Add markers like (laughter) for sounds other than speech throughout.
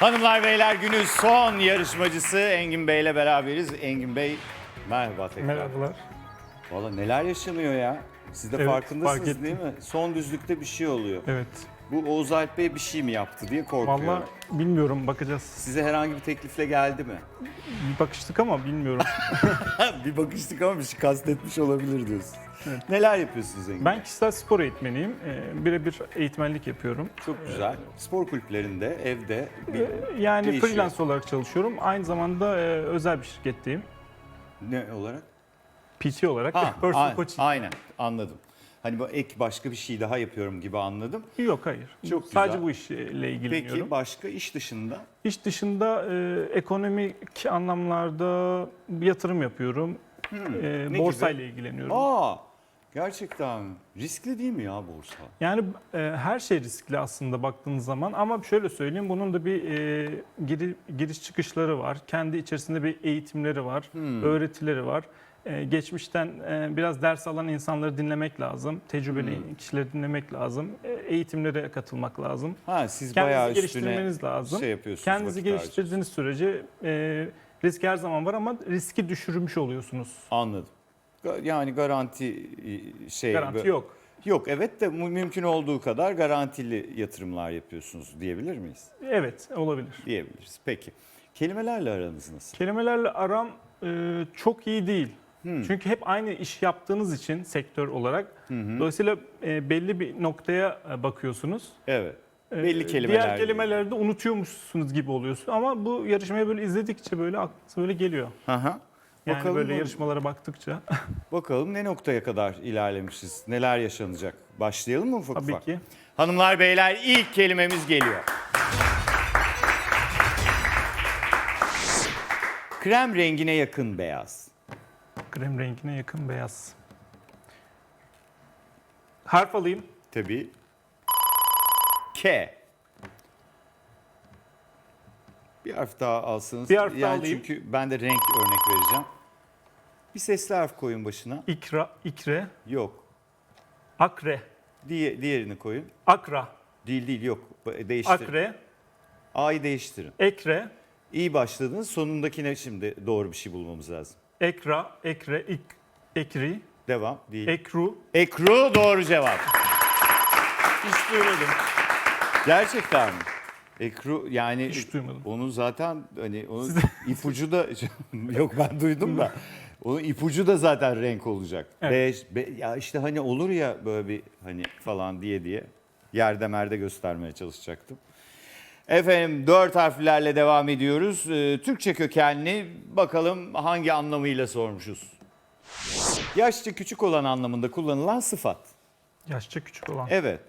Hanımlar beyler günün son yarışmacısı Engin Bey ile beraberiz. Engin Bey merhaba tekrar. Merhabalar. Valla neler yaşanıyor ya. Siz de Evet, farkındasınız fark ettim. değil mi? Son düzlükte bir şey oluyor. Evet. Bu Oğuz Alp Bey bir şey mi yaptı diye korkuyorum. Vallahi bilmiyorum bakacağız. Size herhangi bir teklifle geldi mi? Bir bakıştık ama bilmiyorum. (laughs) bir bakıştık ama bir şey kastetmiş olabilir diyorsun. Neler yapıyorsunuz Engin? ben kişisel spor eğitmeniyim. Ee, Birebir eğitmenlik yapıyorum. Çok güzel. Spor kulüplerinde, evde bir, Ee, Yani Değişiyor. freelance olarak çalışıyorum. Aynı zamanda e, özel bir şirketteyim. ne olarak? PT olarak. Ha, personal a- coaching. aynen anladım. Hani bu ek başka bir şey daha yapıyorum gibi anladım. Yok hayır. Çok Sadece güzel. bu işle ilgileniyorum. Peki başka iş dışında? İş dışında e, ekonomik anlamlarda yatırım yapıyorum. E, Hmm. ne borsayla ilgileniyorum. Aa, gerçekten riskli değil mi ya borsa? Yani e, her şey riskli aslında baktığınız zaman ama şöyle söyleyeyim bunun da bir e, giri- giriş çıkışları var. Kendi içerisinde bir eğitimleri var, Hmm. öğretileri var. E, geçmişten e, biraz ders alan insanları dinlemek lazım, tecrübeli Hmm. kişileri dinlemek lazım, e, eğitimlere katılmak lazım. Ha siz bayağı Kendinizi üstüne geliştirmeniz lazım. şey yapıyorsunuz. Kendinizi geliştirdiğiniz sürece e, risk her zaman var ama riski düşürmüş oluyorsunuz. Anladım. Yani garanti şey Garanti yok. Yok evet de mümkün olduğu kadar garantili yatırımlar yapıyorsunuz diyebilir miyiz? Evet olabilir. Diyebiliriz. Peki. Kelimelerle aranız nasıl? Kelimelerle aram e, çok iyi değil. Hmm. Çünkü hep aynı iş yaptığınız için sektör olarak dolayısıyla e, belli bir noktaya e, bakıyorsunuz. Evet. E, Belli kelimeler. Diğer kelimeleri de unutuyormuşsunuz gibi oluyorsun ama bu yarışmayı böyle izledikçe böyle aklınıza böyle geliyor. Aha. Yani Bakalım böyle mı? yarışmalara baktıkça (laughs) Bakalım ne noktaya kadar ilerlemişiz? Neler yaşanacak? Başlayalım mı ufak tabii ufak? ki. Hanımlar beyler ilk kelimemiz geliyor. Krem rengine yakın beyaz. Krem rengine yakın beyaz. Harf alayım. Tabii. K. Bir harf daha alsanız. Bir harf daha yani alayım. Çünkü ben de renk örnek vereceğim. Bir sesli harf koyun başına. İkra, ikre, Yok. akre, Diye, diğerini koyun. akra, Değil değil yok. Değiştirin. akre, A'yı değiştirin. ekre, İyi başladınız. Sonundakine şimdi doğru bir şey bulmamız lazım. Ekra, ekre, ik, ekri, Devam. Değil. ekru. Ekru doğru cevap. Hiç duymadım. Gerçekten mi? Ekru yani Hiç duymadım. onun zaten hani onun (laughs) ipucu da (laughs) yok ben duydum da onun ipucu da zaten renk olacak. Evet. Beş, be- ya işte hani olur ya böyle bir hani falan diye diye yerde merde göstermeye çalışacaktım. Efendim dört harflerle devam ediyoruz. Ee, Türkçe kökenli bakalım hangi anlamıyla sormuşuz. Yaşça küçük olan anlamında kullanılan sıfat. Yaşça küçük olan. Evet.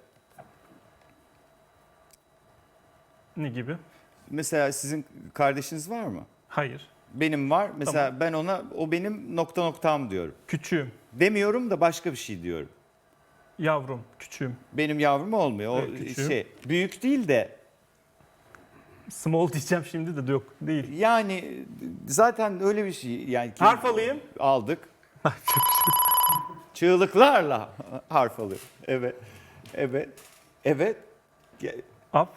Ne gibi? Mesela sizin kardeşiniz var mı? Hayır. Benim var. Mesela ben ona o benim nokta noktam diyorum. Küçüğüm. Demiyorum da başka bir şey diyorum. Yavrum. Küçüğüm. Benim yavrum olmuyor. O Evet, küçüğüm. şey büyük değil de Small diyeceğim şimdi de yok. Değil. yani zaten öyle bir şey yani Harf alayım. aldık. (laughs) Çığlıklarla harf alıyor. Evet. Evet. Evet. Ge- Af.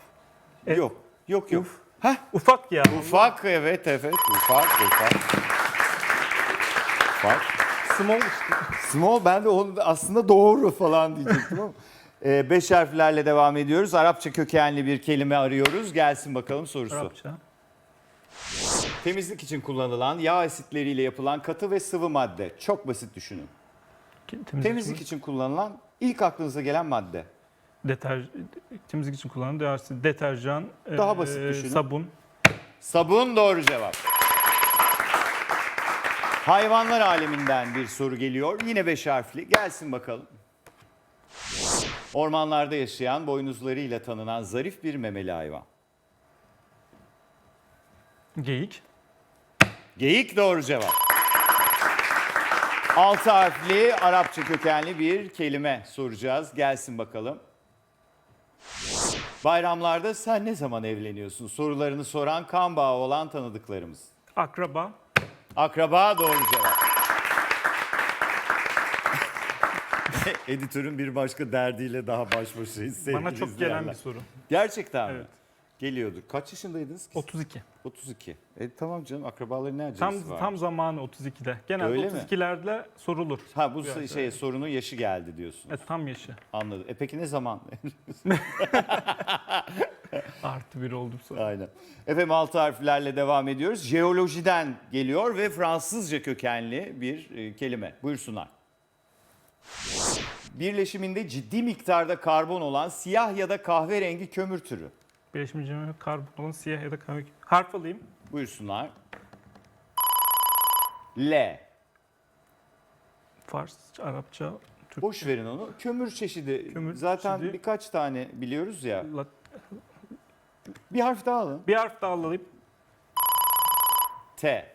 E- Yok. Yok yok. Uf. Hah, Ufak ya. ufak evet evet ufak ufak. Ufak. Small işte. Small ben de onu aslında doğru falan diyecektim ama. (laughs) Ee, beş harflerle devam ediyoruz. Arapça kökenli bir kelime arıyoruz. Gelsin bakalım sorusu. Arapça. Temizlik için kullanılan yağ asitleriyle yapılan katı ve sıvı madde. Çok basit düşünün. Temizlik, Temizlik için kullanılan ilk aklınıza gelen madde. Deter, temizlik için kullanılan değersiz deterjan, Daha e, basit düşünün. sabun, Sabun doğru cevap. Hayvanlar aleminden bir soru geliyor. Yine beş harfli. Gelsin bakalım. Ormanlarda yaşayan, boynuzlarıyla tanınan zarif bir memeli hayvan. geyik, Geyik doğru cevap. Altı harfli Arapça kökenli bir kelime soracağız. Gelsin bakalım. Bayramlarda sen ne zaman evleniyorsun sorularını soran kan bağı olan tanıdıklarımız. akraba, Akraba doğru cevap. Editörün bir başka derdiyle daha baş başayız sevgili bana çok izleyenler. gelen bir soru. Gerçekten mi? Evet. Geliyordur. Kaç yaşındaydınız ki? 32. 32. E tamam canım akrabaların ne Tam acelesi var? tam zamanı 32'de. Genelde Öyle mi? 32'lerde sorulur. Ha bu Yani, şey sorunun yaşı geldi diyorsun. Evet, tam yaşı. Anladım. E peki ne zaman? (laughs) Artı bir oldum sonra. Aynen. Efendim altı harflerle devam ediyoruz. Jeolojiden geliyor ve Fransızca kökenli bir e, kelime. Buyursunlar. Birleşiminde ciddi miktarda karbon olan siyah ya da kahverengi kömür türü. Birleşim cümle karbon olan siyah ya da kahve. Harf alayım. Buyursunlar. L. Farsça, Arapça, Türk. Boş verin onu. Kömür çeşidi. Kömür Zaten çeşidi. birkaç tane biliyoruz ya. Lat- Bir harf daha alın. Bir harf daha alayım. T.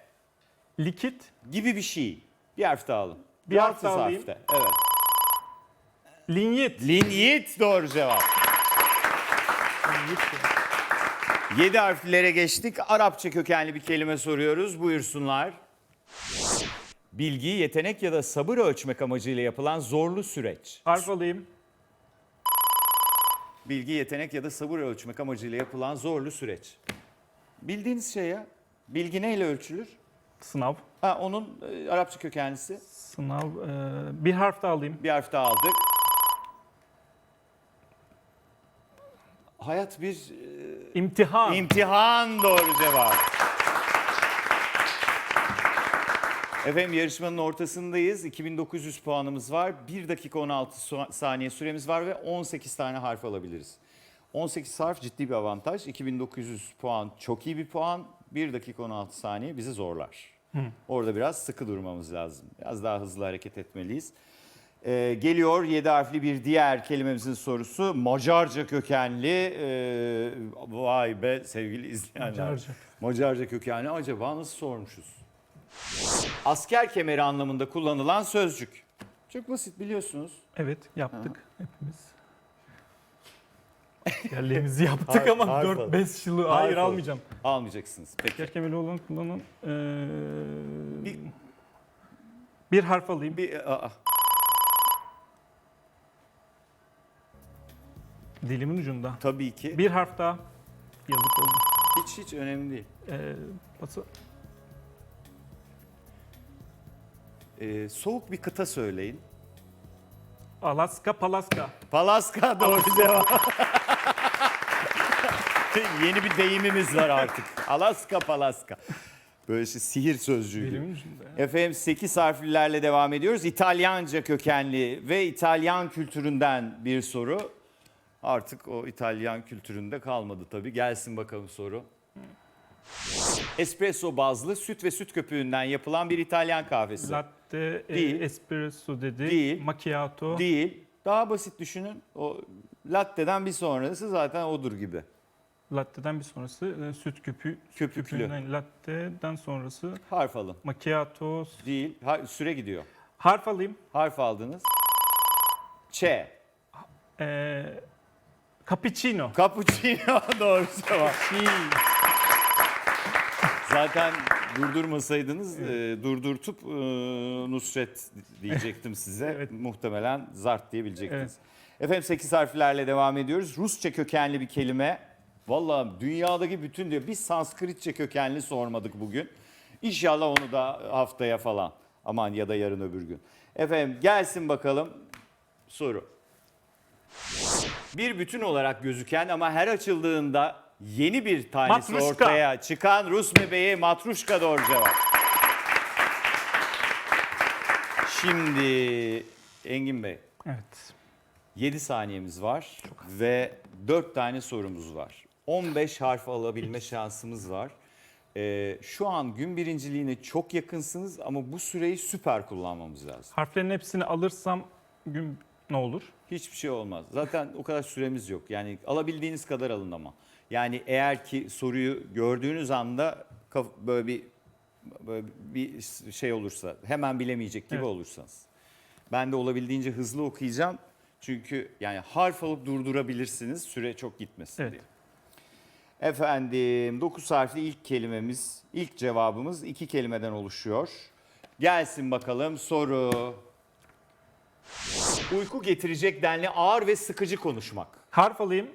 Likit, Gibi bir şey. Bir harf daha alın. Bir harf daha alayım. harfte. Evet. Linyit. Linyit doğru cevap. Linyit. 7 harflere geçtik. Arapça kökenli bir kelime soruyoruz. Buyursunlar. Bilgi, yetenek ya da sabır ölçmek amacıyla yapılan zorlu süreç. Harf alayım. Bilgi, yetenek ya da sabır ölçmek amacıyla yapılan zorlu süreç. Bildiğiniz şey ya. Bilgi neyle ölçülür? Sınav. Ha onun e, Arapça kökenlisi. Sınav. e, bir harf daha alayım. Bir harf daha aldık. Hayat bir e, İmtihan. İmtihan doğru cevap. Efendim yarışmanın ortasındayız. 2900 puanımız var. 1 dakika 16 su- saniye süremiz var ve 18 tane harf alabiliriz. 18 harf ciddi bir avantaj. 2900 puan çok iyi bir puan. 1 dakika 16 saniye bizi zorlar. Orada biraz sıkı durmamız lazım. Biraz daha hızlı hareket etmeliyiz. Ee, geliyor 7 harfli bir diğer kelimemizin sorusu. Macarca kökenli. ee, vay be sevgili izleyenler. Macarca. Macarca kökenli acaba nasıl sormuşuz? Asker kemeri anlamında kullanılan sözcük. Çok basit biliyorsunuz. Evet yaptık hepimiz. Yerlerimizi yaptık Harf- ama harf al. 4-5 yılı Harf hayır al. almayacağım. Almayacaksınız. Peki. Kerkemeli olan kullanan eee, Bir- bir harf alayım. Bir, aa, Dilimin ucunda. tabii ki. Bir harf daha. Yazık oldu. Hiç hiç önemli değil. Eee, bası- Ee, soğuk bir kıta söyleyin. Alaska, Palaska. Palaska doğru cevap. (laughs) Yeni bir deyimimiz var artık. Alaska Palaska. Böyle şey, sihir sözcüğü gibi. Dilimin ucunda. ya. Efendim 8 harflilerle devam ediyoruz. İtalyanca kökenli ve İtalyan kültüründen bir soru. Artık o İtalyan kültüründe kalmadı tabii. Gelsin bakalım soru. Espresso bazlı süt ve süt köpüğünden yapılan bir İtalyan kahvesi. Latte, e, Değil. espresso dedi. Değil. Macchiato. Değil. Daha basit düşünün. O latte'den bir sonrası zaten odur gibi. Latte'den bir sonrası e, süt köpüğü. Köpüklü. Köpüğünden latte'den sonrası Harf alın. macchiato. Değil. Ha- süre gidiyor. Harf alayım. Harf aldınız. Ç. Eee cappuccino. Cappuccino (laughs) doğru cevap. Zaten durdurmasaydınız e, durdurtup e, Nusret diyecektim size. Evet. Muhtemelen zart diyebilecektiniz. Efendim 8 harflerle devam ediyoruz. Rusça kökenli bir kelime. Vallahi dünyadaki bütün diyor. Biz Sanskritçe kökenli sormadık bugün. İnşallah onu da haftaya falan. Aman ya da yarın öbür gün. Efendim gelsin bakalım soru. Bir bütün olarak gözüken ama her açıldığında yeni bir tanesi Matruşka. ortaya çıkan Rus bebeği Matruşka doğru cevap. Şimdi Engin Bey Evet. 7 saniyemiz var ve 4 tane sorumuz var. 15 harf alabilme şansımız var. Ee, şu an gün birinciliğine çok yakınsınız ama bu süreyi süper kullanmamız lazım. Harflerin hepsini alırsam gün ne olur? Hiçbir şey olmaz. Zaten o kadar süremiz yok. Yani alabildiğiniz kadar alın ama. Yani eğer ki soruyu gördüğünüz anda böyle bir böyle bir şey olursa, hemen bilemeyecek gibi Evet. olursanız. Ben de olabildiğince hızlı okuyacağım. Çünkü yani harf alıp durdurabilirsiniz. Süre çok gitmesin Evet. diye. Efendim 9 harfli ilk kelimemiz, ilk cevabımız iki kelimeden oluşuyor. Gelsin bakalım soru. Uyku getirecek denli ağır ve sıkıcı konuşmak. Harf alayım.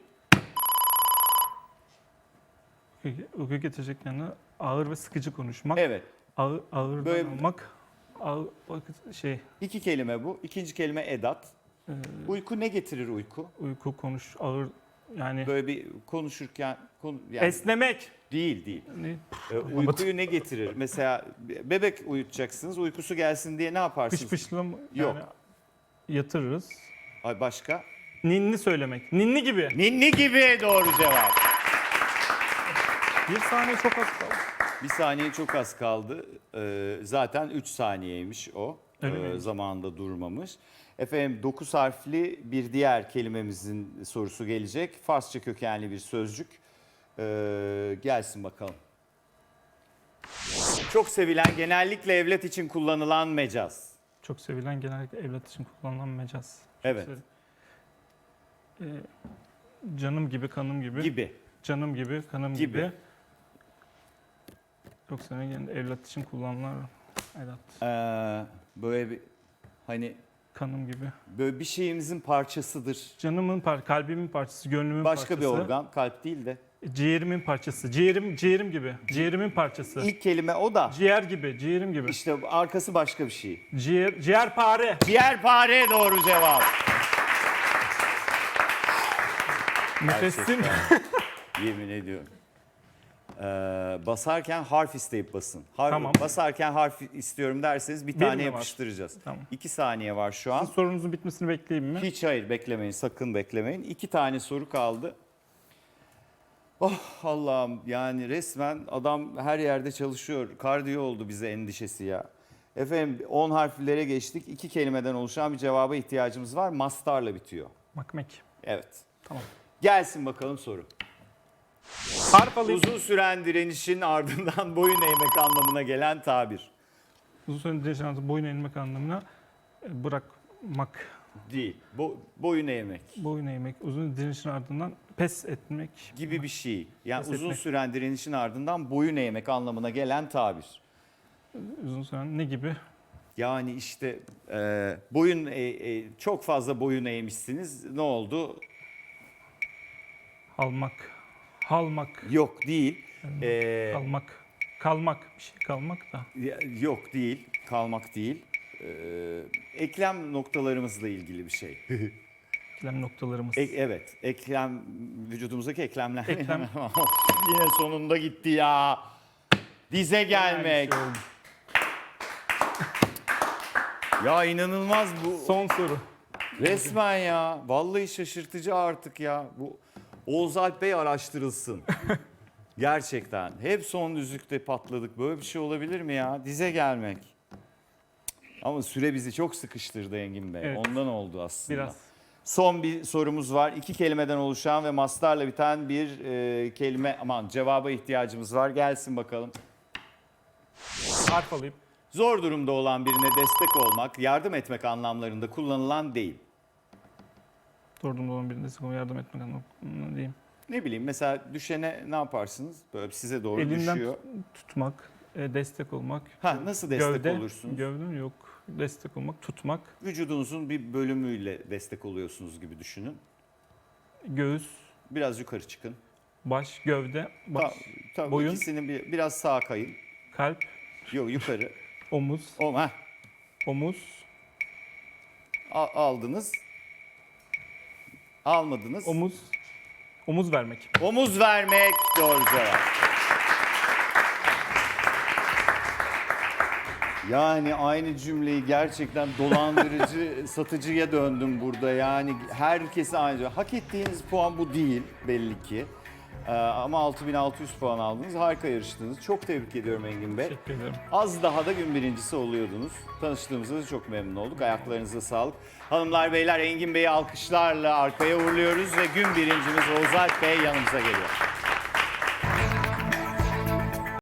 Uyku getirecek yanı ağır ve sıkıcı konuşmak. Evet. Ağır, ağırdan Böyle- almak. Ağır, şey İki kelime bu. İkinci kelime edat. e, Uyku ne getirir uyku? uyku konuş ağır yani Böyle bir konuşurken konu yani esnemek. değil değil. Ne? E, uykuyu ne getirir? Mesela bebek uyutacaksınız. Uykusu gelsin diye ne yaparsınız? Pış pışlam Yok. Yatırırız. Ay başka? Ninni söylemek. Ninni gibi. Ninni gibi doğru cevap. Bir saniye çok az kaldı. Bir saniye çok az kaldı. Ee, zaten 3 saniyeymiş o. Öyle Ee, zamanında durmamış. Efendim 9 harfli bir diğer kelimemizin sorusu gelecek. Farsça kökenli bir sözcük. Ee, gelsin bakalım. Çok sevilen, genellikle evlat için kullanılan mecaz. Çok sevilen genellikle evlat için kullanılan mecaz. Evet. Sev- Ee, canım gibi, kanım gibi. Gibi. Canım gibi, kanım Gibi. gibi. Çok sevilen evlat için kullanılan evlat. Ee, böyle bir hani Kanım gibi. böyle bir şeyimizin parçasıdır. Canımın par kalbimin parçası, gönlümün Başka parçası. bir organ, kalp değil de. Ciğerimin parçası. Ciğerim, ciğerim gibi. Ciğerimin parçası. İlk kelime o da. Ciğer gibi, ciğerim gibi. İşte arkası başka bir şey. Ciğer, ciğerpare. Ciğerpare doğru cevap. Müfessim. Gerçekten. (laughs) Yemin ediyorum. Ee, basarken harf isteyip basın. Har- Tamam. Basarken harf istiyorum derseniz bir tane mi var? yapıştıracağız. Tamam. İki saniye var şu an. Sizin sorunuzun bitmesini bekleyeyim mi? Hiç hayır beklemeyin sakın beklemeyin. İki tane soru kaldı. Oh Allah'ım yani resmen adam her yerde çalışıyor. Kardiyo oldu bize endişesi ya. Efendim 10 harflere geçtik. İki kelimeden oluşan bir cevaba ihtiyacımız var. Mastarla bitiyor. Makmek. Evet. Tamam. Gelsin bakalım soru. Harf alayım. Uzun süren direnişin ardından boyun eğmek anlamına gelen tabir. Uzun süre anlamında boyun eğmek anlamına e, bırakmak, Değil. Bo- boyun eğmek boyun eğmek, uzun direnişin ardından pes etmek. gibi bir şey. Yani Pes uzun etmek. süren direnişin ardından boyun eğmek anlamına gelen tabir. Uzun süren ne gibi? Yani işte e, boyun e- e, çok fazla boyun eğmişsiniz. Ne oldu? Halmak, halmak, Yok değil. E, kalmak, kalmak bir şey kalmak da. yok değil. Kalmak değil. E, eklem noktalarımızla ilgili bir şey. (laughs) Eklem noktalarımız. E- evet. Eklem vücudumuzdaki eklemler. Eklem. (laughs) Yine sonunda gitti ya. Dize gelmek. Şey oldu. Ya inanılmaz bu. Son soru. Resmen ya. Vallahi şaşırtıcı artık ya. Bu Oğuz Alp Bey araştırılsın. (laughs) Gerçekten. Hep son düzlükte patladık. Böyle bir şey olabilir mi ya? Dize gelmek. Ama süre bizi çok sıkıştırdı Engin Bey. Evet. Ondan oldu aslında. Biraz. Son bir sorumuz var. İki kelimeden oluşan ve mastarla biten bir e, kelime. Aman cevaba ihtiyacımız var. Gelsin bakalım. Harf alayım. Zor durumda olan birine destek olmak, yardım etmek anlamlarında kullanılan deyim. Sorduğumda olan birine sıkıma yardım etmek anlamında diyeyim. Ne bileyim mesela düşene ne yaparsınız? Böyle size doğru Elinden düşüyor. tutmak, e, destek olmak. Ha nasıl destek Gövde, olursunuz? Gövdem yok. Destek olmak, tutmak. Vücudunuzun bir bölümüyle destek oluyorsunuz gibi düşünün. Göğüs, Biraz yukarı çıkın. baş, gövde, baş, Ta, tabii boyun. ikisini bir, biraz sağa kayın. kalp, Yok yukarı. omuz, O, heh, omuz, a- aldınız. Almadınız. omuz, omuz vermek. Omuz vermek doğru cevap. Yani aynı cümleyi gerçekten dolandırıcı, (laughs) satıcıya döndüm burada. Yani herkese aynı. Hak ettiğiniz puan bu değil belli ki. Ee, ama 6600 puan aldınız. Harika yarıştınız. Çok tebrik ediyorum Engin Bey. Teşekkür ederim. Az daha da gün birincisi oluyordunuz. Tanıştığımıza da çok memnun olduk. Ayaklarınıza sağlık. Hanımlar beyler Engin Bey'i alkışlarla arkaya uğurluyoruz ve gün birincimiz Oğuz Alp Bey yanımıza geliyor.